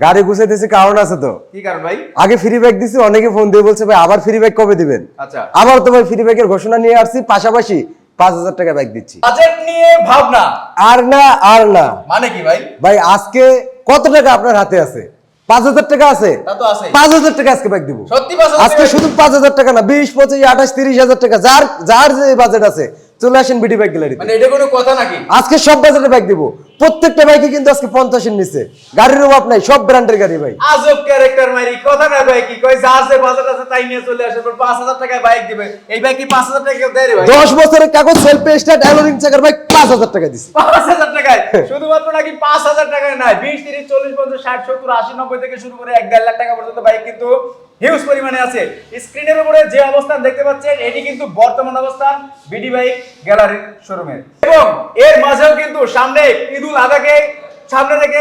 গাড়ি গুছাইতেছি কারণ আছে তো। কি কারণ ভাই? আগে ফ্রি ব্যাগ দিছি অনেকে ফোন দিয়ে বলছে ভাই আবার ফ্রি ব্যাগ কবে দিবেন? আচ্ছা। আবার তো ভাই ফ্রি ব্যাগের ঘোষণা নিয়ে আসছি পাশাপাশি পাঁচ হাজার টাকা ব্যাগ দিচ্ছি। বাজেট নিয়ে ভাবনা। আর না আর না। মানে কি ভাই? ভাই আজকে কত টাকা আপনার হাতে আছে? পাঁচ হাজার টাকা আছে? তা তো আছে পাঁচ হাজার টাকা আজকে ব্যাগ দিব। সত্যি আজকে শুধু পাঁচ হাজার টাকা না বিশ পঁচিশ আঠাশ তিরিশ হাজার টাকা যার যার যে বাজেট আছে চলে আসেন বিডি ব্যাগ গ্যালারিতে মানে এটা কোনো কথা নাকি? আজকে সব বাজেটে ব্যাগ দিব। প্রত্যেকটা বাইকে কিন্তু আজকে পঞ্চাশের নিচে। গাড়ির অভাব নাই সব ব্র্যান্ডের গাড়ি ভাই। আজব ক্যারেক্টার মারি কথা না ভাই কি কই যা আছে বাজেট আছে তাই নিয়ে চলে আসে পর পাঁচ হাজার টাকায় বাইক দিবে। এই বাইক কি পাঁচ হাজার টাকা কেউ দেয় রে ভাই? দশ বছরের কাগজ সেলফ স্টার্ট অ্যালোরিং চাকার বাইক পাঁচ হাজার টাকা দিছি। পাঁচ হাজার টাকায়? শুধুমাত্র নাকি পাঁচ হাজার টাকায় নয় বিশ তিরিশ চল্লিশ পঞ্চাশ ষাট সত্তর আশি নব্বই থেকে শুরু করে এক দেড় লাখ টাকা পর্যন্ত বাইক কিন্তু হিউজ পরিমাণে আছে। স্ক্রিনের উপরে যে অবস্থান দেখতে পাচ্ছেন এটি কিন্তু বর্তমান অবস্থান বিডি বাইক গ্যালারির শোরুমের এবং এর মাঝেও কিন্তু সামনে ঈদুল আদাকে সামনে থেকে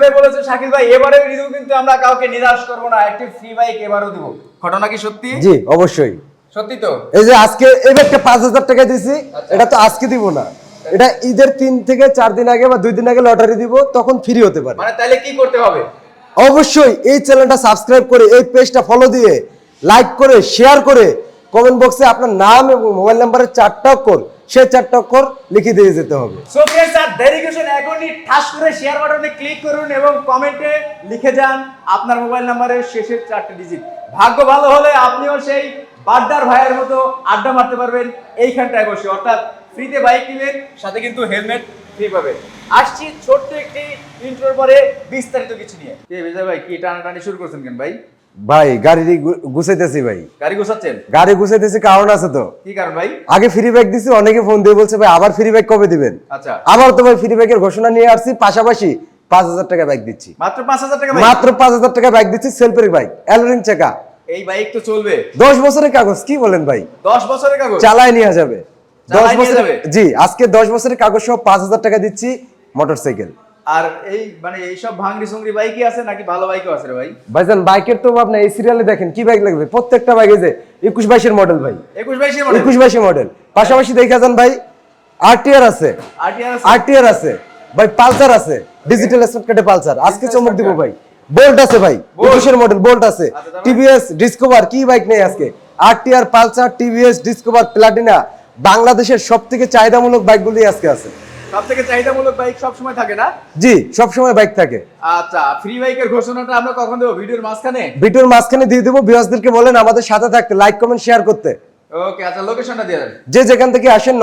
ভাই বলেছে শাকিল ভাই এবারে ঈদও কিন্তু আমরা কাউকে নিরাশ করব না একটি ফ্রি বাইক এবারও দিব। ঘটনা কি সত্যি? জি অবশ্যই। সত্যি তো? এই যে আজকে এই ব্যাগটা পাঁচ হাজার টাকা দিছি আচ্ছা। এটা তো আজকে দিব না। এটা ঈদের তিন থেকে চার দিন আগে বা দুই দিন আগে লটারি দিব তখন ফ্রি হতে পারে। মানে তাহলে কি করতে হবে? অবশ্যই এই চ্যানেলটা সাবস্ক্রাইব করে এই পেজটা ফলো দিয়ে লাইক করে শেয়ার করে কমেন্ট বক্সে আপনার নাম এবং মোবাইল নাম্বারের চারটা অক্ষর সে চারটা অক্ষর লিখে দিয়ে যেতে হবে। সো ফ্রেন্ডস আর এখনই ঠাস করে শেয়ার বাটনে ক্লিক করুন এবং কমেন্টে লিখে যান আপনার মোবাইল নাম্বারের শেষের চারটি ডিজিট ভাগ্য ভালো হলে আপনিও সেই বাড্ডার ভাইয়ের মতো আড্ডা মারতে পারবেন এইখানটায় বসে। অর্থাৎ ফ্রিতে বাইক নেবেন, সাথে কিন্তু হেলমেট ফ্রি পাবেন আসছি ছোট্ট একটি ইন্ট্রোর পরে বিস্তারিত কিছু নিয়ে। কে বিজয় ভাই কি টানাটানি শুরু করছেন কেন ভাই? ভাই গাড়ি গুছাইতেছি ভাই। গাড়ি গোছাচ্ছেন? গাড়ি গুছাইতেছি কারণ আছে তো। কি কারণ ভাই? আগে ফ্রি ব্যাগ দিছি অনেকে ফোন দিয়ে বলছে ভাই আবার ফ্রি ব্যাগ কবে দিবেন? আচ্ছা। আবার তো ভাই ফ্রি ব্যাগের ঘোষণা নিয়ে আসছি পাশাপাশি পাঁচ হাজার টাকা ব্যাগ দিচ্ছি। মাত্র পাঁচ হাজার টাকা মাত্র পাঁচ হাজার টাকা ব্যাগ দিচ্ছি সেলফের বাইক অ্যালোরিং চাকা এই বাইক তো চলবে। দশ বছরের কাগজ কি বলেন ভাই? দশ বছরের কাগজ? চালায় নিয়ে যাবে। দশ বছর জি আজকে দশ বছরের কাগজ সহ পাঁচ হাজার টাকা দিচ্ছি মোটরসাইকেল। আর এই মানে এইসব ভাঙড়ি সুংড়ি বাইকই আছে নাকি ভালো বাইকও আছে রে ভাই? ভাইজান বাইকের তো আপনি এই সিরিয়ালে দেখেন কি বাইক লাগবে? প্রত্যেকটা বাইকে যে একুশ বাইশের মডেল ভাই। একুশ বাইশের মডেল একুশ বাইশের মডেল পাশাপাশি দেখা যান ভাই আরটিআর আছে। আরটিআর আছে? ভাই পালসার আছে। ডিজিটাল স্মার্ট কার্ডে পালসার। আজকে চমক দিব ভাই। বোল্ট আছে ভাই। একুশের মডেল বোল্ট আছে। আচ্ছা, টিভিএস ডিসকভার কি বাইক নেই আজকে? RTR Pulsar TVS Discover Platina বাংলাদেশের সব থেকে চাহিদামূলক বাইকগুলি আজকে আছে। সব থেকে চাহিদামূলক বাইক সব সময় থাকে না? জি সব সময় বাইক থাকে। আচ্ছা ফ্রি বাইকের ঘোষণাটা আমরা কখন দেব? ভিডিওর মাঝখানে? ভিডিওর মাঝখানে দিয়ে দেবো। বিয়াসদেরকে বলেন আমাদের সাথে থাকতে লাইক কমেন্ট শেয়ার করতে। ওকে আচ্ছা লোকেশনটা দিয়ে দেন। যে যেখান থেকে আসেন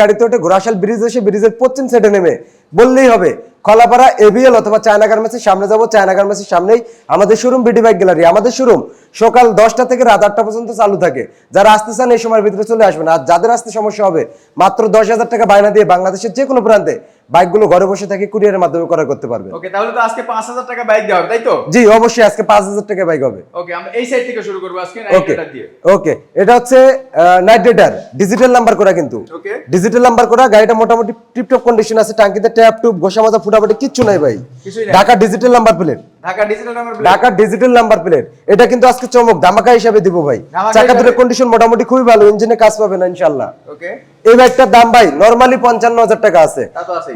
গাড়িতে ওঠে ঘোড়াশাল ব্রিজ এসে ব্রিজের পশ্চিম সাইডে নেমে, বললেই হবে এবিএল অথবা চায়না গার্মেন্টসের সামনে যাব চায়না গার্মেন্টসের সামনেই আমাদের শোরুম বিডি বাইক গ্যালারি আমাদের শোরুম সকাল দশটা থেকে রাত আটটা পর্যন্ত চালু থাকে। যারা আসতে চান এই সময়ের ভিতরে চলে আসবেন। আর যাদের আসতে সমস্যা হবে, মাত্র দশ হাজার টাকা বায়না দিয়ে বাংলাদেশের যে কোনো প্রান্তে বাইকগুলো ঘরে বসে থাকে কুরিয়ারের মাধ্যমে করা করতে পারবে ওকে তাহলে তো আজকে পাঁচ হাজার টাকা বাইক দেওয়া হবে তাই তো? জি অবশ্যই আজকে পাঁচ হাজার টাকা বাইক হবে। ওকে আমরা এই সাইড থেকে শুরু করব আজকে ওকে রাইডার দিয়ে। ওকে এটা হচ্ছে নাইট রাইডার ডিজিটাল নাম্বার করা কিন্তু। ওকে। ডিজিটাল নাম্বার করা গাড়িটা মোটামুটি টিপটপ কন্ডিশন আছে ট্যাঙ্কিতে ট্যাপ টুপ ঘষা মাজা ফুটাফুটি কিচ্ছু নাই ভাই। Dhaka digital number plate Dhaka digital number plate এটা কিন্তু আজকে চমক ধামাকা হিসাবে দিব ভাই। চাকা? দুটোর কন্ডিশন মোটামুটি খুবই ভালো ইঞ্জিনে কাজ পাবে না ইনশাল্লাহ এই বাইকটার দাম ভাই নরমালি পঞ্চান্ন হাজার টাকা আছে।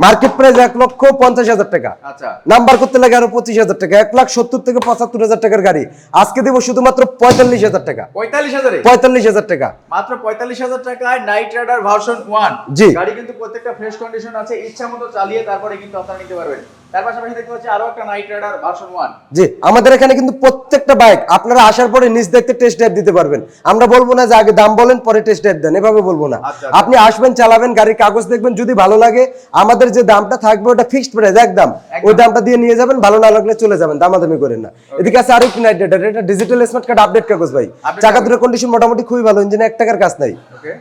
মার্কেট প্রাইস এক লক্ষ পঞ্চাশ হাজার টাকা। আচ্ছা। নাম্বার করতে লাগে আরও পঁচিশ হাজার টাকা এক লাখ সত্তর থেকে পঁচাত্তর হাজার টাকার গাড়ি। আজকে দিব শুধুমাত্র পঁয়তাল্লিশ হাজার টাকা। পঁয়তাল্লিশ হাজারে? পঁয়তাল্লিশ হাজার টাকা। মাত্র পঁয়তাল্লিশ হাজার টাকায় night rider version one G. গাড়ি কিন্তু প্রত্যেকটা ফ্রেশ কন্ডিশন আছে ইচ্ছা মতো চালিয়ে তারপরে কিন্তু আপনারা নিতে পারবেন। তার পাশাপাশি দেখতে পাচ্ছি আরও একটা night rider version one G আমাদের এখানে কিন্তু প্রত্যেকটা বাইক আপনারা আসার পরে নিজ দেখতে টেস্ট ড্রাইভ দিতে পারবেন। আমরা বলব না যে আগে দাম বলেন পরে টেস্ট ড্রাইভ দেন এভাবে বলব না। আচ্ছা, আপনি আসবেন চালাবেন গাড়ির কাগজ দেখবেন যদি ভালো লাগে আমাদের যে দামটা থাকবে ওটা ফিক্সড প্রাইস একদম। ওই দামটা দিয়ে নিয়ে যাবেন ভালো না লাগলে চলে যাবেন দামাদামি করেন না। এদিকে আছে আরেকটি নাইট ডেটার এটা ডিজিটাল স্মার্ট কার্ড আপডেট কাগজ ভাই। চাকা। দুটোর কন্ডিশন মোটামুটি খুবই ভালো ইঞ্জিনে এক টাকার কাজ নাই.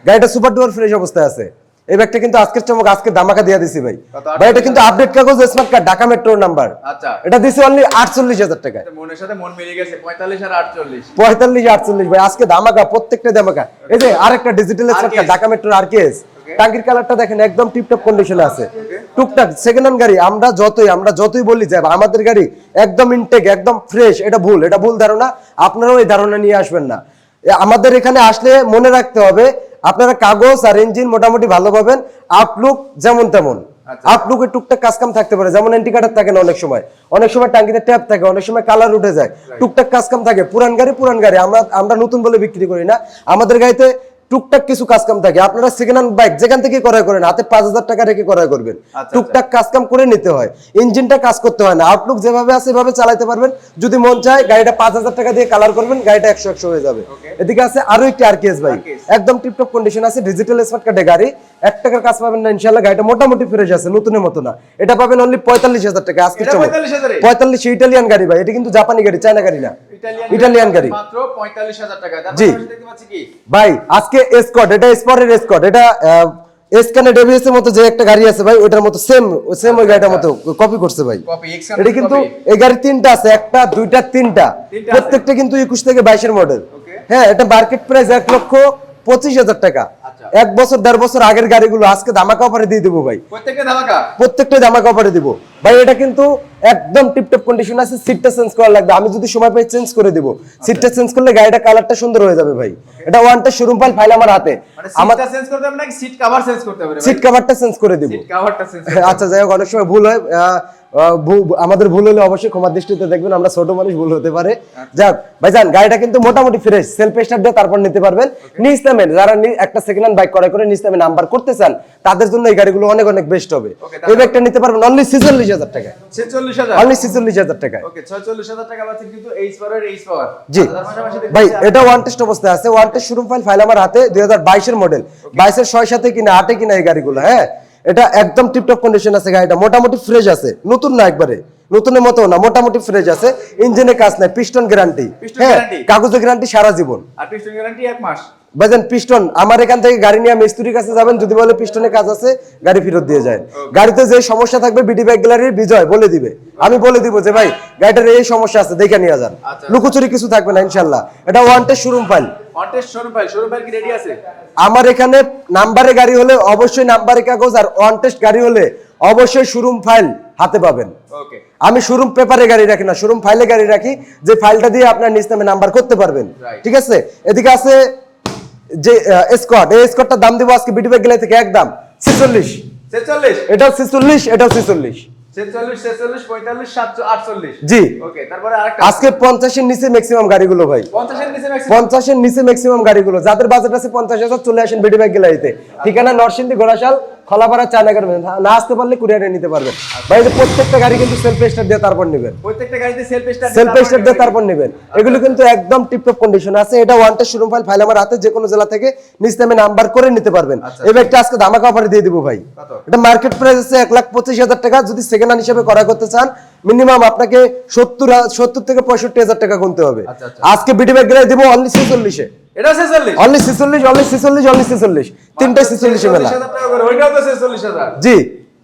গাড়িটা সুপার ডুয়ার ফ্রেশ অবস্থায় আছে। এই ব্যাগটা কিন্তু আজকের চমক আজকে দামাকা দিয়ে দিছি ভাই। ভাই এটা কিন্তু আপডেট কাগজ স্মার্ট কার্ড ঢাকা মেট্রোর নাম্বার আচ্ছা। এটা দিছি অনলি আটচল্লিশ হাজার টাকায়। মনের সাথে মন মিলে গেছে পঁয়তাল্লিশ আর আটচল্লিশ। পঁয়তাল্লিশ আটচল্লিশ ভাই আজকে ধামাকা প্রত্যেকটা ধামাকা। এই যে আরেকটা ডিজিটাল RKS ঢাকা মেট্রোর আরকেএস. টাঙ্কির কালারটা দেখেন একদম টিপটপ কন্ডিশনে আছে। টুকটাক সেকেন্ড হ্যান্ড গাড়ি আমরা যতই আমরা যতই বলি যে আমাদের গাড়ি একদম ইনটেক একদম ফ্রেশ এটা ভুল এটা ভুল ধারণা। আপনারাও এই ধারণা নিয়ে আসবেন না। আমাদের এখানে আসলে মনে রাখতে হবে আপনারা কাগজ আর ইঞ্জিন মোটামুটি ভালো পাবেন। আপলুক যেমন তেমন। আপলুকের আউটলুকে টুকটাক কাজকাম থাকতে পারে। যেমন এন্টি কাটার থাকে না অনেক সময়। অনেক সময় টাঙ্কিতে ট্যাপ থাকে অনেক সময় কালার উঠে যায়। টুকটাক কাজকাম থাকে। পুরান গাড়ি পুরান গাড়ি। আমরা আমরা নতুন বলে বিক্রি করি না। আমাদের গাড়িতে টুকটাক কিছু কাজ কাম থাকে। আপনারা সেকেন্ড হ্যান্ড বাইক যেখান থেকে ক্রয় করেন হাতে পাঁচ হাজার টাকা রেখে ক্রয় করবেন। আচ্ছা। টুকটাক কাজ কাম করে নিতে হয়। ইঞ্জিনটা কাজ করতে হয় না। আউটলুক যেভাবে আছে এভাবে চালাতে পারবেন। যদি মন চায় গাড়িটা পাঁচ হাজার টাকা দিয়ে কালার করবেন গাড়িটা একশো একশো হয়ে যাবে। এদিকে আছে আরও একটি আরকেএস বাইক একদম টিপটপ কন্ডিশন আছে ডিজিটাল স্মার্ট কার্ডে গাড়ি। এক টাকার কাজ পাবেন না ইনশাল্লাহ গাড়িটা মোটামুটি ফ্রেশ আছে নতুনের মতো না। এটা পাবেন অনলি পঁয়তাল্লিশ হাজার টাকা আজকে এটা 45,000 এ? পঁয়তাল্লিশ ইটালিয়ান গাড়ি ভাই। এটা কিন্তু জাপানি গাড়ি চায়না গাড়ি না। ইটালিয়ান গাড়ি মাত্র 45000 টাকা। জি। ভাই আজকে এসকট এটা স্পটের এসকট এটা এসকানে ডেভিএস এর মতো যে একটা গাড়ি আছে ভাই ওটার মতো সেম সেম ওই গাড়িটার মতো কপি করছে ভাই। এটা কিন্তু এই গাড়ি তিনটা আছে একটা দুইটা তিনটা। প্রত্যেকটা কিন্তু একুশ থেকে বাইশের মডেল হ্যাঁ এটা মার্কেট প্রাইস এক লক্ষ পঁচিশ হাজার টাকা। আচ্ছা। এক বছর দেড় বছর আগের গাড়িগুলো আজকে ধামাকা অফারে দিয়ে দেবো ভাই। প্রত্যেকটা ধামাকা? প্রত্যেকটা ধামাকা অফারে দিব। ভাই এটা কিন্তু একদম টিপটপ কন্ডিশন আছে সিটটা চেঞ্জ করা লাগবে। আমি যদি সময় পাই চেঞ্জ করে দিব। সিটটা চেঞ্জ করলে গাড়িটা কালারটা সুন্দর হয়ে যাবে ভাই। এটা ওয়ানটা শোরুম ফাইল ফাইল আমার হাতে। মানে আমার চেঞ্জ করতে হবে নাকি সিট কভার চেঞ্জ করতে হবে সিট কভারটা চেঞ্জ করে দিব। সিট কভারটা চেঞ্জ আচ্ছা যাই হোক অনেক সময় ভুল হয়। আমাদের ভুল হলে অবশ্যই ক্ষমার দৃষ্টিতে দেখবেন আমরা ছোট মানুষ ভুল হতে পারে। যাক ভাইজান গাড়িটা কিন্তু মোটামুটি ফ্রেশ সেলফ স্টার্ট দিয়ে তারপর নিতে পারবেন। নিজ নামের যারা একটা সেকেন্ড হ্যান্ড বাইক ক্রয় করে নিজ নামে নাম্বার করতে চান তাদের জন্য এই গাড়িগুলো অনেক অনেক বেস্ট হবে। এই বাইকটা নিতে পারবেন অনলি ছিচল্লিশ হাজার টাকায়। 46000 অনলি ছিচল্লিশ হাজার ওকে 46000 টাকা পাচ্ছেন কিন্তু এইচ পাওয়ার এইচ পাওয়ার জি। দেখতে ভাই এটা ওয়ান টেস্ট অবস্থায় আছে। One test showroom file file আমার হাতে দুই হাজার বাইশের মডেল বাইশের ছয় সাথে কিনা আটে কিনা এই গাড়িগুলো হ্যাঁ? এটা একদম টিপটপ কন্ডিশন আছে গাড়িটা। মোটামুটি ফ্রেশ আছে। নতুন না একবারে। নতুনের মতো না মোটামুটি ফ্রেশ আছে। ইঞ্জিনে কাজ নাই পিস্টন গ্যারান্টি হ্যাঁ কাগজের গ্যারান্টি সারা জীবন। আর পিস্টন গ্যারান্টি এক মাস? ভাইজান পিস্টন আমার এখান থেকে গাড়ি নিয়ে মিস্ত্রির কাছে যাবেন যদি বলে পিস্টনে কাজ আছে গাড়ি ফেরত দিয়ে যায়। গাড়িতে যে সমস্যা থাকবে বিডি ব্যাগ গ্যালারির বিজয় বলে দিবে। আমি বলে দিব যে ভাই গাড়িটার এই সমস্যা আছে দেখে নিয়ে যান। আচ্ছা। লুকোচুরি কিছু থাকবে না ইনশাল্লাহ এটা ওয়ান টেস্ট শোরুম ফাইল আমার এখানে নাম্বারে গাড়ি হলে অবশ্যই নাম্বারে কাগজ আর ওয়ান টেস্ট গাড়ি হলে অবশ্যই শোরুম ফাইল হাতে পাবেন। আমি শোরুম পেপারে গাড়ি রাখি না শোরুম ফাইলে গাড়ি রাখি যে ফাইলটা দিয়ে আপনার নিজ নামে নাম্বার করতে পারবেন। ঠিক আছে? এদিকে আছে যে স্কট এই স্কটটার দাম দিব আজকে বিডিবে গেলে থেকে একদম ছেচল্লিশ। 46 এটাও ছেচল্লিশ এটাও ছেচল্লিশ। 46 46 45 7 48 জি। ওকে তারপরে আরেকটা আজকে পঞ্চাশের নিচে ম্যাক্সিমাম গাড়িগুলো ভাই। 50 এর নিচে ম্যাক্সিমাম পঞ্চাশের নিচে ম্যাক্সিমাম গাড়িগুলো। যাদের বাজেট আছে পঞ্চাশ হাজার চলে আসেন বেডি ব্যাগ গ্যালারিতে ঠিকানা নরসিংদী গোড়াশাল খলাপাড়া চায়নাগার না আসতে পারলে কুরিয়ারে নিতে পারবেন। ভাই প্রত্যেকটা গাড়ি কিন্তু সেলফ স্টার্ট দিয়ে তারপর নেবেন। প্রত্যেকটা গাড়িতে সেলফ স্টার্ট সেলফ স্টার্ট দিয়ে তারপর নেবেন। এগুলো কিন্তু একদম টিপটপ কন্ডিশন আছে। এটা ওয়ান শোরুম ফাইল ফাইল আমার হাতে যে কোনো জেলা থেকে নিজ নামে নাম্বার করে নিতে পারবেন। এই ব্যাগটা আজকে ধামাকা অফারে দিয়ে দিব ভাই। এটা মার্কেট প্রাইস আছে এক লাখ পঁচিশ হাজার টাকা। যদি সেকেন্ড হ্যান্ড হিসেবে করা করতে চান মিনিমাম আপনাকে সত্তর সত্তর থেকে পঁয়ষট্টি হাজার টাকা গুনতে হবে। আচ্ছা, আচ্ছা। আজকে বিডি ব্যাগ গেলে দিব অনলি ছেচল্লিশে। এটা 46 অনলি ছেচল্লিশ অনলি ছেচল্লিশ অনলি ছেচল্লিশ। তিনটাই ছেচল্লিশে মেলা। 46000 টাকা করে ওইটাও তো 46000 জি।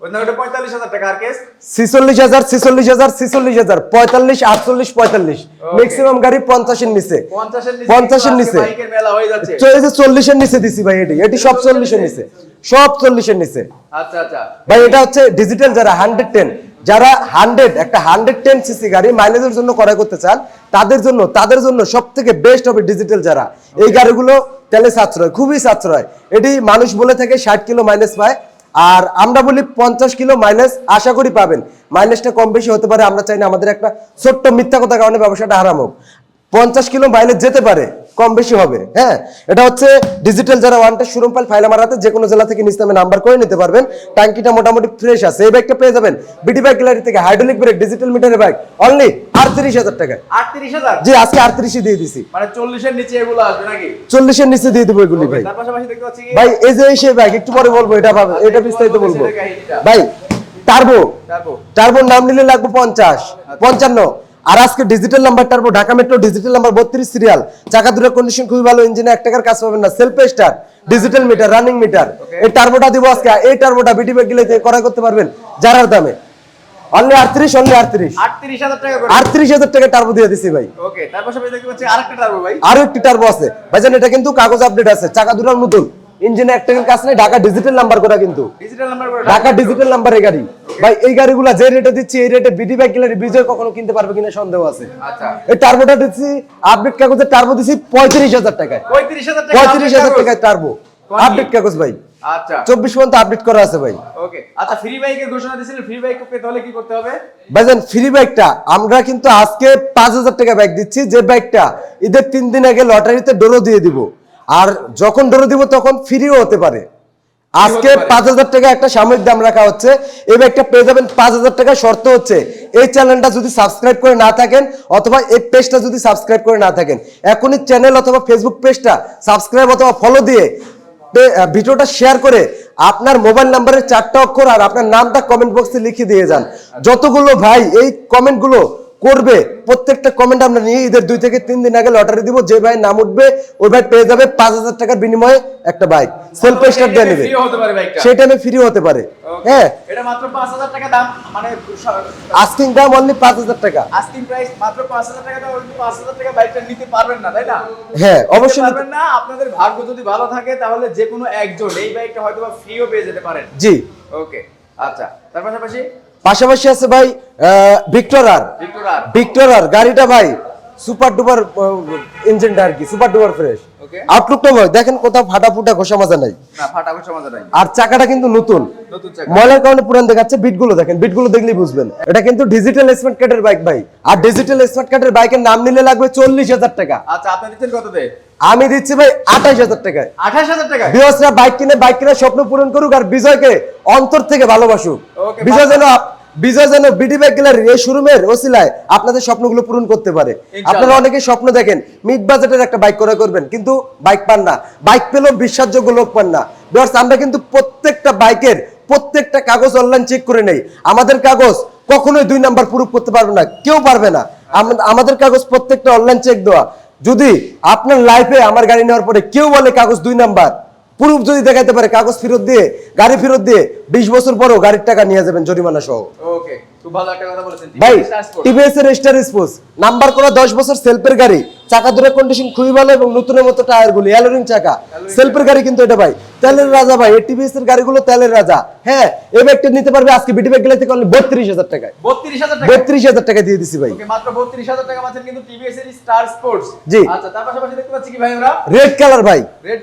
ওই না ওটা 45000 টাকা আর কেস? ছিচল্লিশ হাজার ছিচল্লিশ হাজার ছিচল্লিশ হাজার পঁয়তাল্লিশ আটচল্লিশ পঁয়তাল্লিশ। ম্যাক্সিমাম গাড়ি পঞ্চাশের নিচে। 50 এর নিচে। পঞ্চাশের চল্লিশের নিচে দিছি ভাই এটি। এটি সব চল্লিশের নিচে। সব চল্লিশের নিচে। আচ্ছা আচ্ছা। ভাই এটা হচ্ছে ডিজিটাল যারা হান্ড্রেড টেন যারা হান্ড্রেড, একটা হান্ড্রেড টেন সিসি গাড়ি মাইলেজের জন্য ক্রয় করতে চান, তাদের জন্য তাদের জন্য সব থেকে বেস্ট হবে ডিজিটাল যারা। এই গাড়িগুলো তেলে সাশ্রয়, খুবই সাশ্রয়। এটি মানুষ বলে থাকে ষাট কিলো মাইলেজ পায়, আর আমরা বলি পঞ্চাশ কিলো মাইলেজ আশা করি পাবেন। মাইলেজটা কম বেশি হতে পারে, আমরা চাই না আমাদের একটা ছোট্ট মিথ্যা কথা কারণে ব্যবসাটা হারাম হোক। পঞ্চাশ কিলো মাইলেজ যেতে পারে কম বেশি হবে হ্যাঁ? এটা হচ্ছে ডিজিটাল যারা ওয়ানটা শোরুম পাল ফাইল আমার হাতে যে কোনো জেলা থেকে নিজ নামে নাম্বার করে নিতে পারবেন। ট্যাঙ্কিটা মোটামুটি ফ্রেশ আছে। এই ব্যাগটা পেয়ে যাবেন বিডি ব্যাগ গ্যালারি থেকে হাইড্রোলিক ব্রেক ডিজিটাল মিটারের ব্যাগ অনলি আটত্রিশ হাজার টাকায়। 38000 জি আজকে আটত্রিশে দিয়ে দিছি। মানে 40 এর নিচে এগুলো আসবে নাকি? চল্লিশের নিচে দিয়ে দেবো এগুলি ভাই। ভাই এই যে সেই ব্যাগ একটু পরে বলব এটা পাবে এটা বিস্তারিত বলব। ভাই টার্বো টার্বোর নাম নিলে লাগবে পঞ্চাশ পঞ্চান্ন। আর আজকে digital number turbo Dhaka metro digital number বত্রিশ সিরিয়াল চাকা কন্ডিশন খুবই ভালো ইঞ্জিনে এক টাকার কাজ পাবেন না self star digital meter running meter এই টার্বোটা দিব আজকে এই টার্বোটা বিটি ব্যাগ গেলে করা করতে পারবেন যারার দামে। অনলি আটত্রিশ অনলি আটত্রিশ। 38000 টাকা করে। আটত্রিশ হাজার টাকা টার্বো দিয়ে দিছি ভাই। ওকে তার পাশাপাশি দেখতে পাচ্ছি আরেকটা টার্বো ভাই। আরও একটি টার্বো আছে। ভাইজান এটা কিন্তু কাগজ আপডেট আছে চাকা দুটোর নতুন। ইঞ্জিনে এক টাকার কাজ নেই ঢাকা ডিজিটাল নাম্বার করা কিন্তু। ডিজিটাল নাম্বার ঢাকা ডিজিটাল নাম্বারের গাড়ি। ভাই এই গাড়িগুলা যে রেটে দিচ্ছি এই রেটে বিডি বাইক গেলে বিজয় কখনো কিনতে পারবে কিনা সন্দেহ আছে। আচ্ছা। এই টার্বোটা দিচ্ছি আপডেট কাগজের টার্বো দিচ্ছি পঁয়ত্রিশ হাজার টাকায়। 35000 টাকা পঁয়ত্রিশ হাজার টাকায় টার্বো আপডেট কাগজ ভাই। আচ্ছা। চব্বিশ পর্যন্ত আপডেট করা আছে ভাই। ওকে আচ্ছা ফ্রি বাইকের ঘোষণা দিয়েছিলেন ফ্রি বাইক পেতে হলে কি করতে হবে? ভাইজান ফ্রি বাইকটা আমরা কিন্তু আজকে পাঁচ হাজার টাকা বাইক দিচ্ছি যে বাইকটা ঈদের তিন দিন আগে লটারিতে ডোরো দিয়ে দিব। আর যখন ডোরো দিব তখন ফ্রিও হতে পারে। আজকে পাঁচ হাজার টাকা একটা সাময়িক দাম রাখা হচ্ছে। এই বাইকটা পেয়ে যাবেন পাঁচ হাজার টাকা শর্ত হচ্ছে এই চ্যানেলটা যদি সাবস্ক্রাইব করে না থাকেন অথবা এই পেজটা যদি সাবস্ক্রাইব করে না থাকেন এখনই চ্যানেল অথবা ফেসবুক পেজটা সাবস্ক্রাইব অথবা ফলো দিয়ে ভিডিওটা শেয়ার করে আপনার মোবাইল নাম্বারের চারটা অক্ষর আর আপনার নামটা কমেন্ট বক্সে লিখে দিয়ে যান। যতগুলো ভাই এই কমেন্টগুলো করবে প্রত্যেকটা কমেন্ট আমরা নিয়ে ঈদের দুই থেকে তিন দিন আগে লটারি দিব যে ভাই নাম উঠবে ওই ভাই পেয়ে যাবে পাঁচ হাজার টাকার বিনিময়ে একটা বাইক সেলফ স্টার্ট দিয়ে নেবে। সেই টাইমে ফ্রি হতে পারে। হ্যাঁ। এটা মাত্র পাঁচ হাজার টাকা দাম মানে আস্কিং দাম অনলি পাঁচ হাজার টাকা। আস্কিং প্রাইস মাত্র পাঁচ হাজার টাকা দাম অনলি পাঁচ হাজার টাকা বাইকটা নিতে পারবেন না তাই না? হ্যাঁ অবশ্যই পারবেন না আপনাদের ভাগ্য যদি ভালো থাকে তাহলে যে কোনো একজন এই বাইকটা হয়তো বা ফ্রিও পেয়ে যেতে পারেন। জি। ওকে আচ্ছা তার পাশাপাশি পাশাপাশি আছে ভাই Victor R Victor R Victor R গাড়িটা ভাই সুপার ডুপার ইঞ্জিনটা আর কি সুপার ডুপার ফ্রেশ Okay. আউটলুকটা ভাই দেখেন কোথাও ফাটা ফুটা ঘষা মাজা নাই। আর চাকাটা কিন্তু নতুন। ময়লার কারণে পুরান দেখাচ্ছে বিটগুলো দেখেন বিটগুলো দেখলেই বুঝবেন। এটা কিন্তু ডিজিটাল স্মার্ট কার্ডের বাইক ভাই। আর ডিজিটাল স্মার্ট কার্ডের বাইকের নাম নিলে লাগবে চল্লিশ হাজার টাকা। আচ্ছা আপনি দিচ্ছেন কততে আমি দিচ্ছি ভাই আঠাশ হাজার টাকায়। আঠাশ হাজার টাকা বিয়সরা বাইক কিনে বাইক কিনে স্বপ্ন পূরণ করুক আর বিজয়কে অন্তর থেকে ভালোবাসুক। বিজয় যেন বিজয় যেন বিডি বাইক গ্যালারি এই শোরুমের ওসিলায় আপনাদের স্বপ্নগুলো পূরণ করতে পারে। আপনারা অনেকে স্বপ্ন দেখেন মিড বাজেটের একটা বাইক ক্রয় করবেন কিন্তু বাইক পান না। বাইক পেলেও বিশ্বাসযোগ্য লোক পান না। বিকজ আমরা কিন্তু প্রত্যেকটা বাইকের প্রত্যেকটা কাগজ অনলাইন চেক করে নেই। আমাদের কাগজ কখনোই দুই নাম্বার প্রুফ করতে পারবে না কেউ পারবে না। আমাদের কাগজ প্রত্যেকটা অনলাইন চেক দেওয়া। যদি আপনার লাইফে আমার গাড়ি নেওয়ার পরে কেউ বলে কাগজ দুই নাম্বার প্রুফ যদি দেখাতে পারে, কাগজ ফেরত দিয়ে, গাড়ি ফেরত দিয়ে, বিশ বছর পরও গাড়ির টাকা নিয়ে যাবেন জরিমানা সহ। ওকে ভাই টিভিএস এর স্টার স্পোর্টস নাম্বার করা দশ বছর সেলফের গাড়ি। চাকা দূরের কন্ডিশন খুবই ভালো এবং নতুনের মতো টায়ার গুলি অ্যালোরিং চাকা। সেলফের গাড়ি কিন্তু এটা ভাই। তেলের রাজা ভাই এই টিভিএস এর গাড়িগুলো তেলের রাজা। হ্যাঁ এই ব্যাগটা নিতে পারবে আজকে বিটি ব্যাগ গেলে থেকে অনলি বত্রিশ হাজার টাকায়। বত্রিশ হাজার টাকা? বত্রিশ হাজার টাকা দিয়ে দিছি ভাই। ওকে মাত্র বত্রিশ হাজার টাকা পাচ্ছেন কিন্তু টিভিএস এর স্টার স্পোর্টস জি। আচ্ছা তার পাশাপাশি দেখতে পাচ্ছি কি ভাই রেড কালার ভাই।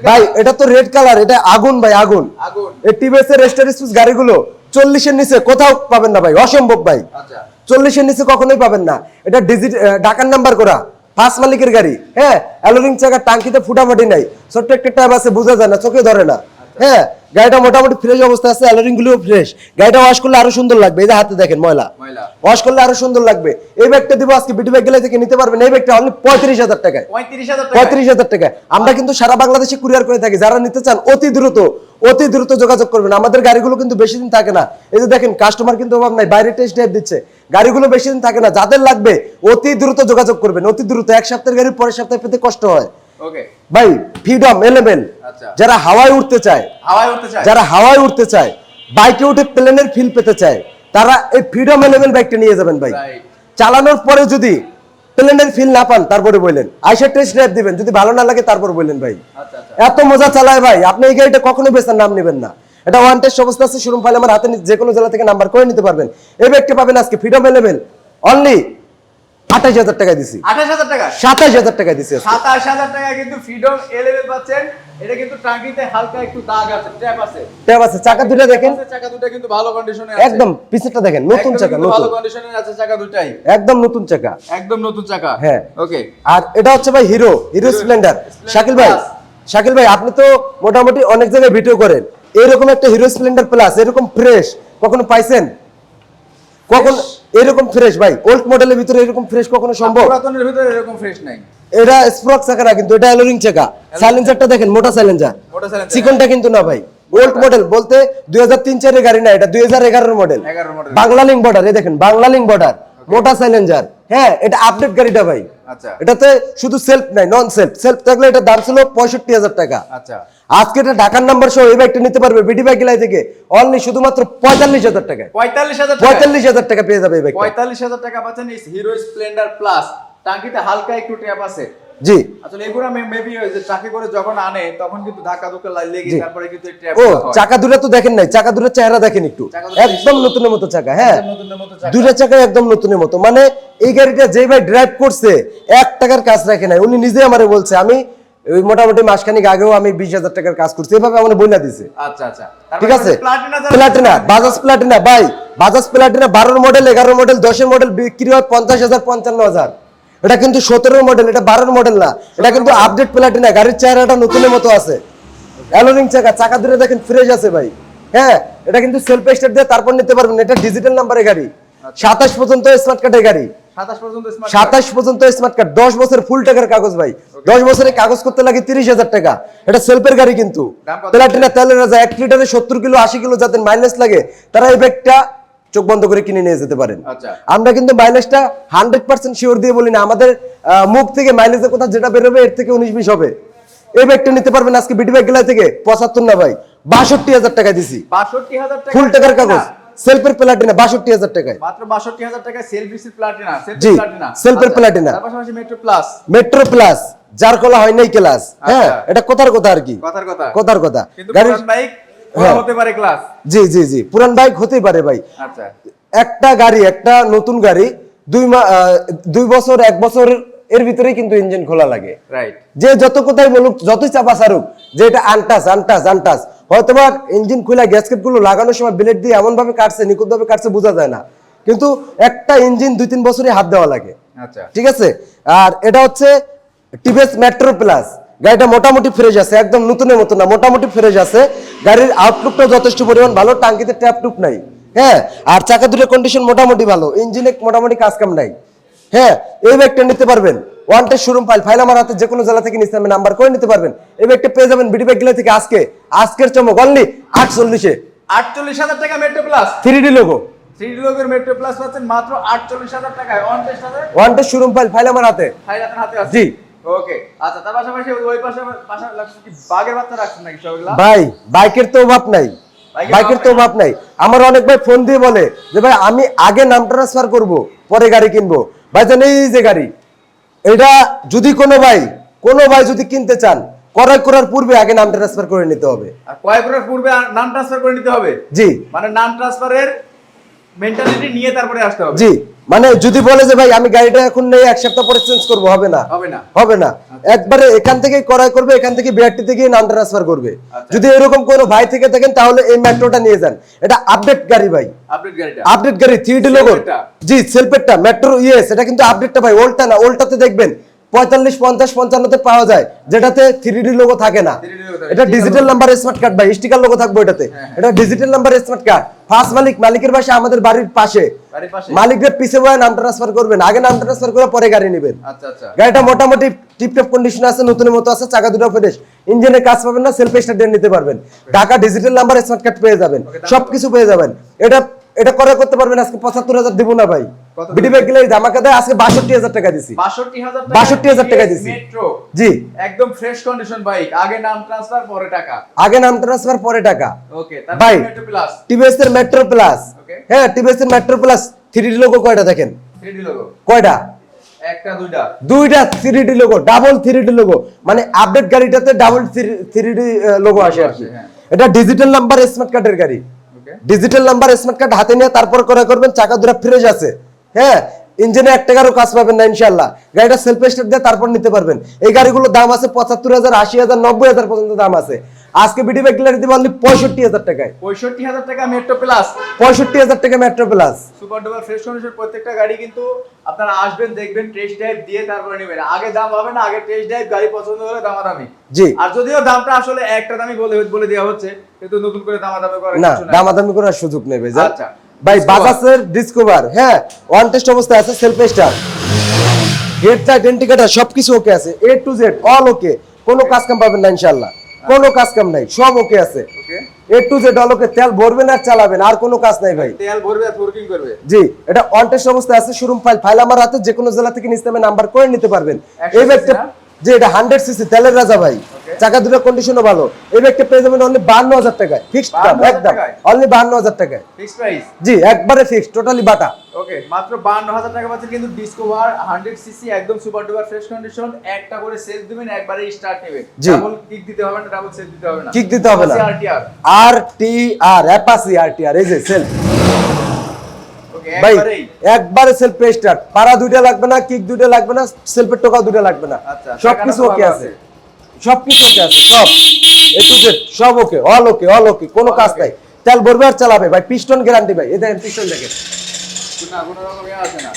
ভাই এটা তো রেড কালার এটা আগুন ভাই আগুন। আগুন। এই টিভিএস এর স্টার স্পোর্টস গাড়িগুলো চল্লিশের নিচে কোথাও পাবেন না ভাই অসম্ভব ভাই। আচ্ছা। চল্লিশের নিচে কখনোই পাবেন না। এটা ডিজিট ডাকার নাম্বার করা ফার্স্ট মালিকের গাড়ি। হ্যাঁ অ্যালোরিং চাকার টাঙ্কিতে ফুটাফাটি নাই। ছোট্ট একটা ট্যাব আছে বোঝা যায় না চোখে ধরে না। হ্যাঁ গাড়িটা মোটামুটি ফ্রেশ অবস্থা আছে গুলিও ফ্রেশ গাড়িটা ওয়াশ করলে আরও সুন্দর লাগবে। এই যে হাতে দেখেন ময়লা। ওয়াশ করলে আরও সুন্দর লাগবে। এই ব্যাগটা দিব আজকে বিটি ব্যাগ গেলে থেকে নিতে পারবেন। এই ব্যাগটা অনলি পঁয়ত্রিশ হাজার টাকায়। পঁয়ত্রিশ হাজার টাকা পঁয়ত্রিশ হাজার টাকা আমরা কিন্তু সারা বাংলাদেশে কুরিয়ার করে থাকি। যারা নিতে চান অতি দ্রুত অতি দ্রুত যোগাযোগ করবেন। আমাদের গাড়িগুলো কিন্তু বেশি দিন থাকে না। এই যে দেখেন কাস্টমার কিন্তু অভাব নাই। বাইরে টেস্ট ড্রাইভ দিচ্ছে। গাড়িগুলো বেশি দিন থাকে না। যাদের লাগবে অতি দ্রুত যোগাযোগ করবেন। অতি দ্রুত। এক সপ্তাহের গাড়ি পরের সপ্তাহে পেতে কষ্ট হয়। ভাই ফ্রিডম আচ্ছা। যারা হাওয়ায় উঠতে চায় হাওয়ায় উঠতে চায়? যারা হাওয়ায় উঠতে চায় বাইকে উঠে প্লেনের ফিল পেতে চায় তারা এই ফ্রিডম এলেমেল বাইকটা নিয়ে যাবেন ভাই। চালানোর পরে যদি প্লেনের ফিল না পান তারপরে বললেন। আইসা টেস্ট ড্রাইভ দিবেন যদি ভালো না লাগে তারপর বললেন ভাই। আচ্ছা আচ্ছা। এত মজা চালায় ভাই আপনি এই গাড়িটা কখনো বেচার নাম নেবেন না। এটা ওয়ান টেস্ট অবস্থা আছে শোরুম ফাইল আমার হাতে যে কোনো জেলা থেকে নাম্বার করে নিতে পারবেন। এই ব্যাগটা পাবেন আজকে ফ্রিডম এলেমেল অনলি আঠাশ হাজার টাকা দিছি। আঠাশ হাজার টাকা? সাতাশ হাজার টাকা দিছি সাতাশ হাজার টাকা কিন্তু ফ্রিডম এলেভেল পাচ্ছেন। এটা কিন্তু টাঙ্কিতে হালকা একটু দাগ আছে ট্যাপ আছে। ট্যাব আছে চাকা দুটো দেখেন। চাকা দুটো কিন্তু ভালো কন্ডিশনে আছে। একদম পিছনটা দেখেন নতুন চাকা নতুন। ভালো কন্ডিশনে আছে চাকা দুটাই একদম নতুন চাকা। একদম নতুন চাকা। হ্যাঁ। ওকে আর এটা হচ্ছে ভাই হিরো হিরো স্প্লেন্ডার শাকিল ভাই শাকিল ভাই আপনি তো মোটামুটি অনেক জায়গায় ভিডিও করেন। এরকম একটা হিরো স্প্লেন্ডার প্লাস এরকম ফ্রেশ কখনো পাইছেন? কখন এরকম ফ্রেশ ভাই। ওল্ড মডেলের ভিতরে এরকম ফ্রেশ কখনো সম্ভব? পুরাতনের ভিতরে এরকম ফ্রেশ নাই। এটা স্প্রক চাকা না কিন্তু এটা অ্যালোরিং চাকা সাইলেন্সারটা দেখেন মোটা সাইলেন্সার মোটর সাইকেল চিকনটা কিন্তু না ভাই। ওল্ড মডেল বলতে দুই হাজার তিন চারের গাড়ি না এটা দুই হাজার এগারোর model 11 model Bangla link border এই দেখেন বাংলা লিঙ্ক বর্ডার মোটা সাইলেন্সার হ্যাঁ এটা আপডেট গাড়িটা ভাই। আচ্ছা। এটাতে শুধু সেলফ নাই নন সেলফ সেলফ থাকলে এটা দাম ছিল পঁয়ষট্টি হাজার টাকা। আচ্ছা। আজকে এটা ঢাকার নাম্বার সহ এই বাইকটা নিতে পারবে বিডি বাইক লাই থেকে। অনলি শুধুমাত্র পঁয়তাল্লিশ হাজার টাকায় পঁয়তাল্লিশ হাজার পঁয়তাল্লিশ হাজার টাকা পেয়ে যাবে এই পঁয়তাল্লিশ হাজার টাকা পাচ্ছেন হিরো স্প্লেন্ডার প্লাস টাঙ্কিতে হালকা একটু ট্যাপ আছে। জি। আসলে এগুলো মেবি যে করে যখন আনে তখন কিন্তু ধাক্কা ধুক্কা লেগে তারপরে কিন্তু ট্যাপ ও চাকা দুটা তো দেখেন নাই চাকা দুটার চেহারা দেখেন একটু। একদম নতুনের মতো চাকা হ্যাঁ। দুটা চাকা। একদম নতুনের মতো। মানে এই গাড়িটা যে ভাই ড্রাইভ করছে এক টাকার কাজ রাখে নাই। উনি নিজে আমারে বলছে আমি ওই মোটামুটি মাসখানিক আগেও আমি বিশ হাজার টাকার কাজ করছি। এভাবে আমার বইলা দিছে। আচ্ছা আচ্ছা। ঠিক মানে আছে? প্লাটিনা বাজাজ প্লাটিনা ভাই। বাজাজ প্লাটিনা বারোর মডেল এগারো মডেল দশের মডেল বিক্রি হয় পঞ্চাশ হাজার পঞ্চান্ন হাজার। এটা কিন্তু সতেরোর মডেল এটা বারোর মডেল না। এটা কিন্তু আপডেট প্লাটিনা গাড়ির চেহারাটা নতুনের মতো আছে। অ্যালোরিং চাকা চাকা দূরে দেখেন ফ্রেশ আছে ভাই। হ্যাঁ এটা কিন্তু সেলফ স্টার্ট দিয়ে তারপর নিতে পারবেন। এটা ডিজিটাল নাম্বারের গাড়ি। সাতাশ পর্যন্ত স্মার্ট কার্ডের গাড়ি। 27 পর্যন্ত স্মার্ট সাতাশ পর্যন্ত স্মার্ট কার্ড দশ বছর ফুল টাকার কাগজ ভাই। দশ বছরে কাগজ করতে লাগে তিরিশ হাজার টাকা। এটা সেলফের গাড়ি কিন্তু। প্লাটিনা তেলের রাজা এক লিটারে সত্তর কিলো আশি কিলো যাদের মাইলেজ লাগে তারা এই ব্যাগটা চোখ বন্ধ করে কিনে নিয়ে যেতে পারেন। আচ্ছা। আমরা কিন্তু মাইলেজটা হান্ড্রেড পার্সেন্ট শিওর দিয়ে বলি না। আমাদের মুখ থেকে মাইলেজের কথা যেটা বেরোবে এর থেকে উনিশ বিশ হবে। এই ব্যাগটা নিতে পারবেন আজকে বিডি ব্যাগ গেলা থেকে। পঁচাত্তর না ভাই বাষট্টি হাজার টাকা দিছি। 62000 টাকা ফুল টাকার কাগজ। সেলফের প্লাটিনা বাষট্টি হাজার টাকায়। মাত্র 62000 টাকা সেলফ রিসিভ প্লাটিনা সেলফ জি, প্লাটিনা আচ্ছা, প্লাটিনা। তার পাশাপাশি মেট্রো প্লাস মেট্রো প্লাস যার কলা হয় নাই ক্লাস হ্যাঁ আচ্ছা। এটা কথার কথা আর কি। কথার কথা। কথার কথা। গাড়ির বাইক হ্যাঁ। হতে পারে ক্লাস জি জি জি পুরান বাইক হতেই পারে ভাই। আচ্ছা। একটা গাড়ি একটা নতুন গাড়ি দুই দুই বছর এক বছর এর ভিতরেই কিন্তু ইঞ্জিন খোলা লাগে। রাইট যে যত কোথায় বলুক যতই চাপা সারুক যে এটা আনটাস আনটাস আনটাস হয়তো বা ইঞ্জিন খুলে গ্যাসকেটগুলো লাগানোর সময় ব্লেড দিয়ে এমন ভাবে কাটছে নিখুঁত ভাবে কাটছে বোঝা যায় না। কিন্তু একটা ইঞ্জিন দুই তিন বছরই হাত দেওয়া লাগে। আচ্ছা। ঠিক আছে? আর এটা হচ্ছে টিভিএস মেট্রো প্লাস গাড়িটা মোটামুটি ফ্রেশ আছে একদম নতুনের মতো না মোটামুটি ফ্রেশ আছে। গাড়ির আউটলুকটা যথেষ্ট পরিমাণ ভালো টাঙ্কিতে ট্যাপ টুপ নাই। হ্যাঁ? আর চাকা দুটোর কন্ডিশন মোটামুটি ভালো ইঞ্জিনে মোটামুটি কাজ কাম নাই। হ্যাঁ এই ব্যাগটা নিতে পারবেন। One test showroom file file আমার হাতে যে কোনো জেলা থেকে নিতে পারবেন নাম্বার করে নিতে পারবেন। এই ব্যাগটা পেয়ে যাবেন বিডি ব্যাগ থেকে আজকে। আজকের চমক অনলি আটচল্লিশে। 48000 টাকা metro plus three D logo three লোকের মেট্রো প্লাস পাচ্ছেন মাত্র 48000 টাকায়। অন টেস্ট আছে? One test showroom file file আমার হাতে। ফাইল আপনার হাতে আছে? জি। ওকে আচ্ছা তার পাশাপাশি ওই পাশে পাশে লাগছে কি বাগের বাচ্চা রাখছেন নাকি সবগুলা? ভাই বাইকের তো অভাব নাই। বাইকের বাইকের তো অভাব নাই? আমার অনেক ভাই ফোন দিয়ে বলে যে ভাই আমি আগে নাম ট্রান্সফার করব পরে গাড়ি কিনবো। ভাই জান এই যে গাড়ি এটা যদি কোনো ভাই কোনো ভাই যদি কিনতে চান ক্রয় করার পূর্বে আগে নাম ট্রান্সফার করে নিতে হবে। আর কয় করার পূর্বে নাম ট্রান্সফার করে নিতে হবে? জি। মানে নাম ট্রান্সফারের মেন্টালিটি নিয়ে তারপরে আসতে হবে। জি। মানে যদি বলে যে ভাই আমি গাড়িটা এখন নেই এক সপ্তাহ পরে চেঞ্জ করব হবে না। হবে না। একবারে এখান থেকে ক্রয় করবে এখান থেকে বিআরটি থেকে নাম ট্রান্সফার করবে। আচ্ছা। যদি এরকম কোনো ভাই থেকে থাকেন তাহলে এই মেট্রোটা নিয়ে যান। এটা আপডেট গাড়ি ভাই। আপডেট গাড়ি থ্রি ডি? জি সেলফেরটা মেট্রো ইয়েস এটা কিন্তু আপডেটটা ভাই ওল্ডটা না ওল্ডটাতে দেখবেন পঁয়তাল্লিশ পঞ্চাশ পঞ্চান্নতে পাওয়া যায় যেটাতে থ্রি ডি লোগো থাকে না। 3D logo থাকে। এটা ডিজিটাল নাম্বার স্মার্ট কার্ড ভাই স্টিকার লোগো থাকবে এটাতে হ্যাঁ, হ্যাঁ। এটা digital number smart card first মালিক মালিকের বাসা আমাদের বাড়ির পাশে। মালিকদের পিছে বয়ে নাম ট্রান্সফার করবেন। আগে নাম ট্রান্সফার করে পরে গাড়ি নেবেন। আচ্ছা আচ্ছা। গাড়িটা মোটামুটি টিপটপ কন্ডিশন আছে নতুনের মতো আছে চাকা দুটো ফ্রেশ ইঞ্জিনের কাজ পাবেন না সেলফ স্টার্ট নিতে পারবেন। Dhaka digital number smart card পেয়ে যাবেন। সবকিছু পেয়ে যাবেন। এটা এটা করে করতে পারবেন আজকে পঁচাত্তর হাজার দিব না ভাই। বিডি ব্যাগ গেলে ধামাকা দেয় আজকে বাষট্টি হাজার টাকা দিছি। 62000 টাকা 62,000 টাকা দিছি। জি। একদম ফ্রেশ কন্ডিশন বাইক আগে নাম ট্রান্সফার পরে টাকা। আগে নাম ট্রান্সফার পরে টাকা। ওকে ভাই। মেট্রো প্লাস টিভিএস এর মেট্রো প্লাস হ্যাঁ টিভিএস এর metro plus three D logo কয়টা দেখেন? 3D লোগো কয়টা? একটা দুইটা। দুইটা three D logo double three D logo মানে আপডেট গাড়িটাতে ডাবল থ্রি ডি লোগো আসে আর কি। হ্যাঁ। এটা ডিজিটাল নাম্বার স্মার্ট কার্ডের গাড়ি। ডিজিটাল নাম্বার স্মার্ট কার্ড হাতে নিয়ে তারপর করে করবেন, চাকা দুরা ফ্রেশ আছে। হ্যাঁ ইঞ্জিনে এক টাকারও কাজ পাবেন না ইনশাল্লাহ গাড়িটা সেলফ স্টার্ট দিয়ে তারপর নিতে পারবেন। এই গাড়িগুলোর দাম আছে পঁচাত্তর হাজার, আশি হাজার, নব্বই হাজার পর্যন্ত দাম আছে। আজকে বিডি ব্যাগ গিলার দিতে পারলি পঁয়ষট্টি হাজার টাকায়। 65000 টাকা মেট্রো প্লাস পঁয়ষট্টি হাজার টাকা metro plus super duper fresh condition প্রত্যেকটা গাড়ি কিন্তু আপনারা আসবেন দেখবেন টেস্ট ড্রাইভ দিয়ে তারপরে নেবেন। আগে দাম হবে না আগে টেস্ট ড্রাইভ গাড়ি পছন্দ হলে দামাদামি। জি। আর যদিও দামটা আসলে একটা দামই বলে বলে দেওয়া হচ্ছে কিন্তু নতুন করে দামাদামি করার না দামাদামি করার সুযোগ নেবে যা আচ্ছা। ভাই। বাজাজের ডিসকভার হ্যাঁ ওয়ান টেস্ট অবস্থায় আছে সেলফ স্টার গেটটা ইন্ডিকেটর সবকিছু ওকে আছে A to Z all okay কোনো কাজ কাম পাবেন না ইনশাআল্লাহ। কোনো কাজ কাম নাই সব ওকে আছে। A to Z all okay তেল ভরবেন আর চালাবেন আর কোনো কাজ নাই ভাই। তেল ভরবে আর ফোরকিং করবে। জি এটা অন্টেস্ট টেস্ট অবস্থায় আছে শোরুম ফাইল ফাইল আমার হাতে যে কোনো জেলা থেকে নিতে নাম্বার করে নিতে পারবেন। এই ব্যাগটা? যে এটা হান্ড্রেড সিসি তেলের রাজা ভাই. চাকা দুটো কন্ডিশনও ভালো। এই ব্যাগটা পেয়ে যাবেন অনলি বান্ন হাজার টাকায়। ফিক্সড দাম একদম। অনলি বান্ন হাজার টাকায়। ফিক্স প্রাইস জি একবারে ফিক্সড টোটালি বাটা। ওকে মাত্র 52000 টাকা পাচ্ছেন কিন্তু ডিসকভার 100 সিসি একদম সুপার ডুপার ফ্রেশ কন্ডিশন একটা করে সেল দিবেন একবারে স্টার্ট নেবেন। জি। ডাবল কিক দিতে হবে না ডাবল সেল দিতে হবে না। কিক দিতে হবে না। আর টি আর অ্যাপাসি আর টি আর এই যে ওকে ভাই একবারে সেলফ স্টার্ট পাড়া দুইটা লাগবে না কিক দুইটা লাগবে না সেলফের টোকা দুইটা লাগবে না। আচ্ছা, সবকিছু ওকে আছে। সব কিছু ওকে আছে সব। এ টু জেড সব okay all okay all okay কোনো কাজ নাই। তেল ভরবে আর চালাবে। ভাই পিস্টন গ্যারান্টি ভাই এই দেখেন পিস্টন দেখেন। না কোনো রকম আছে না।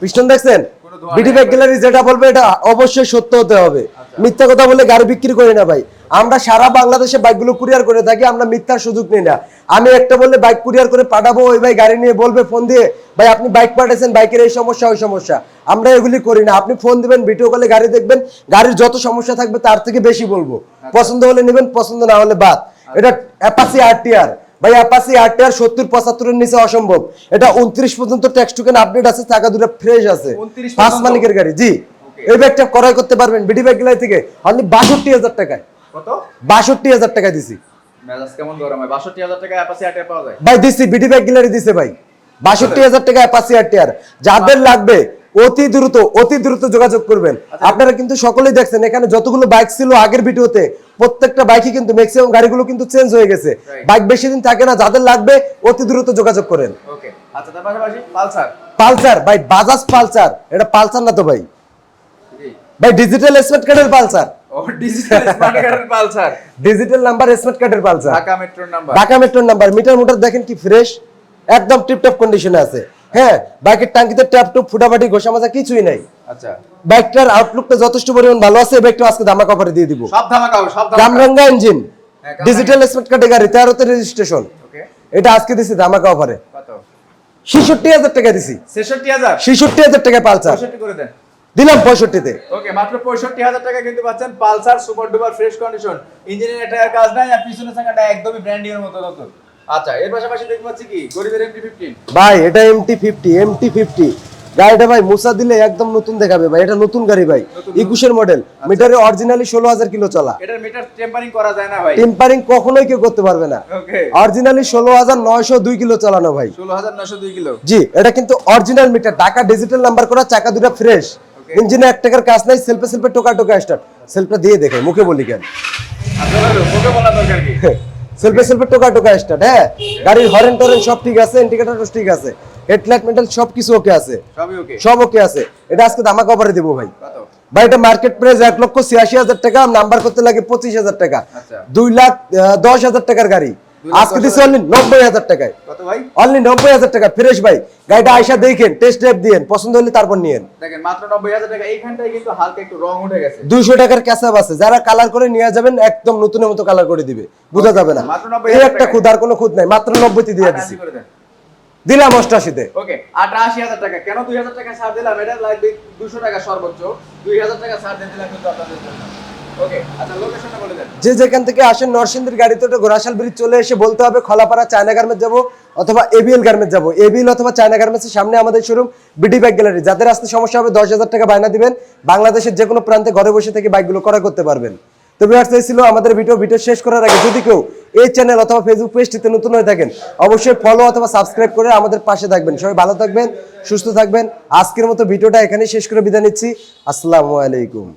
পিস্টন দেখছেন? বিডি ব্যাগ গ্যালারি যেটা বলবে এটা অবশ্যই সত্য হতে হবে। মিথ্যা কথা বলে গাড়ি বিক্রি করি না ভাই। আমরা সারা বাংলাদেশে বাইকগুলো কুরিয়ার করে থাকি আমরা মিথ্যার সুযোগ নিই না। আমি একটা বললে বাইক কুরিয়ার করে পাঠাবো ওই ভাই গাড়ি নিয়ে বলবে ফোন দিয়ে ভাই আপনি বাইক পাঠাচ্ছেন বাইকের এই সমস্যা ওই সমস্যা। আমরা এগুলি করি না। আপনি ফোন দিবেন ভিডিও কলে গাড়ি দেখবেন গাড়ির যত সমস্যা থাকবে তার থেকে বেশি বলব। পছন্দ হলে নেবেন পছন্দ না হলে বাদ। এটা অ্যাপাসি আরটিআর ভাই অ্যাপাসি আরটিআর সত্তর পঁচাত্তরের নিচে অসম্ভব। এটা উনত্রিশ পর্যন্ত ট্যাক্স টোকেন আপডেট আছে টাকা দুটো ফ্রেশ আছে। পাঁচ মালিকের গাড়ি জি. এই ব্যাগটা ক্রয় করতে পারবেন বিডি ব্যাগ গেলাই থেকে। অনলি বাষট্টি হাজার টাকায়। কত? বাষট্টি হাজার টাকা দিছি। মেজাজ কেমন গরম হয়? বাষট্টি হাজার টাকা অ্যাপাসি আটে পাওয়া যায়? ভাই দিছি বিডি ব্যাগ গেলারি দিছে ভাই। বাষট্টি হাজার টাকা অ্যাপাসি আরটিআর যাদের লাগবে অতি দ্রুত অতি দ্রুত যোগাযোগ করবেন। আচ্ছা। আপনারা কিন্তু সকলেই দেখছেন এখানে যতগুলো বাইক ছিল আগের ভিডিওতে প্রত্যেকটা বাইকই কিন্তু ম্যাক্সিমাম গাড়িগুলো কিন্তু চেঞ্জ হয়ে গেছে। বাইক বেশি দিন থাকে না যাদের লাগবে অতি দ্রুত যোগাযোগ করেন। ওকে আচ্ছা তার পাশাপাশি পালসার? পালসার ভাই বাজাজ পালসার। এটা পালসার না তো ভাই। ভাই ডিজিটাল স্মার্ট কার্ডের পালসার। ডিজিটাল নাম্বার স্মার্ট কার্ডের পালসার। ঢাকা মেট্রোর নাম্বার ঢাকা মেট্রোর নাম্বার মিটার মোটর দেখেন কি ফ্রেশ একদম টিপটপ কন্ডিশনে আছে। হ্যাঁ বাইকের টাঙ্কিতে ট্যাপ টুপ ফুটাফাটি ঘষা মাজা কিছুই নাই। আচ্ছা। বাইকটার আউটলুকটা যথেষ্ট পরিমাণ ভালো আছে বাইকটা আজকে দামা কভারে দিয়ে দিব। সব ধামাকা সব ধামাকা। ইঞ্জিন। ডিজিটাল স্মার্ট কার্ডের গাড়ি তেরোতে রেজিস্ট্রেশন এটা আজকে দিছি ধামাকা অফারে কত? ছেষট্টি হাজার টাকা দিছি। ছেষট্টি হাজার? ছেষট্টি হাজার টাকা পালসার। করে দেন। দিলাম পঁয়ষট্টিতে। ওকে মাত্র পঁয়ষট্টি হাজার টাকা কিন্তু পাচ্ছেন Pulsar super duper fresh condition. ইঞ্জিনের একটা কাজ নাই আর পিছনের চাকাটা একদমই ব্র্যান্ড এর মতো নতুন। আচ্ছা এর পাশাপাশি দেখতে পাচ্ছি কি? গরিবের এমটি ফিফটিন ভাই এটা এমটি ফিফটি এমটি ফিফটি গাড়িটা ভাই মুসা দিলে একদম নতুন দেখাবে ভাই এটা নতুন গাড়ি ভাই একুশের মডেল মিটারে অরিজিনালি ষোলো হাজার কিলো চলা। এটার মিটার টেম্পারিং করা যায় না ভাই। টেম্পারিং কখনোই কেউ করতে পারবে না। ওকে অরিজিনালি ষোলো হাজার নয়শো দুই কিলো চালানো ভাই। ষোলো হাজার নশো দুই কিলো। জি এটা কিন্তু original meter Dhaka digital number করা চাকা দুটা ফ্রেশ. ইঞ্জিনে এক টাকার কাজ নাই সেলফে সেলফে টোকা টোকা স্টার্ট সেলফটা দিয়ে দেখে মুখে বলি কেন? সেলফে সেলফে টোকা টোকা স্টার্ট হ্যাঁ? গাড়ির হরেন টরেন সব ঠিক আছে ইন্ডিকেটর ঠিক আছে। হেডলাইট মেটাল সব কিছু ওকে আছে। সব ওকে আছে। এটা আজকে দামা কভারে দেবো ভাই। ভাই এটা মার্কেট প্রাইস এক লক্ষ ছিয়াশি হাজার টাকা নাম্বার করতে লাগে পঁচিশ হাজার টাকা। আচ্ছা। দুই লাখ দশ হাজার টাকার গাড়ি। আজকে দশ অনলি নব্বই হাজার টাকায়। অনলি নব্বই হাজার টাকা। ফ্রেশ ভাই গাড়িটা আইসা দেখেন টেস্ট ড্রাইভ দিয়েন পছন্দ হলে তারপর নিয়েন। দেখেন মাত্র নব্বই হাজার টাকা এইখানটায় কিন্তু হালকা একটু রং উঠে গেছে। দুইশো টাকার ক্যাসাব আছে। যারা কালার করে নিয়ে যাবেন একদম নতুনের মতো কালার করে দিবে। বোঝা যাবে না। এই একটা। খুদ আর কোনো খুদ নাই মাত্র নব্বইতে দিয়ে দিছি। দিলাম অষ্টাশিতে। ওকে আটাশি হাজার টাকা। কেন দুই হাজার টাকা ছাড় দিলাম? এটা লাগবে দুশো টাকা সর্বোচ্চ। দুই হাজার টাকা ছাড় দিয়ে দিলাম কিন্তু আপনাদের জন্য। আচ্ছা যে যেখান থেকে আসেন নরসিংদীর গাড়িতে ওটা ঘোড়াশাল ব্রিজ চলে এসে বলতে হবে, খলাপাড়া চায়না গার্মেন্টস যাব অথবা এবিএল গার্মেন্টস যাব। এবিএল অথবা চায়না গার্মেন্টসের সামনে আমাদের শোরুম বিডি ব্যাগ গ্যালারি যাদের আসতে সমস্যা হবে, দশ হাজার টাকা বায়না দিবেন। বাংলাদেশের যে কোনো প্রান্তে ঘরে বসে থেকে বাইকগুলো ক্রয় করতে পারবেন। তো বিহার ছিল আমাদের ভিডিও ভিডিও শেষ করার আগে যদি কেউ এই চ্যানেল অথবা ফেসবুক পেজটিতে নতুন হয়ে থাকেন, অবশ্যই ফলো অথবা সাবস্ক্রাইব করে আমাদের পাশে থাকবেন। সবাই ভালো থাকবেন, সুস্থ থাকবেন। আজকের মতো ভিডিওটা এখানেই শেষ করে বিদায় নিচ্ছি। আসসালামু আলাইকুম।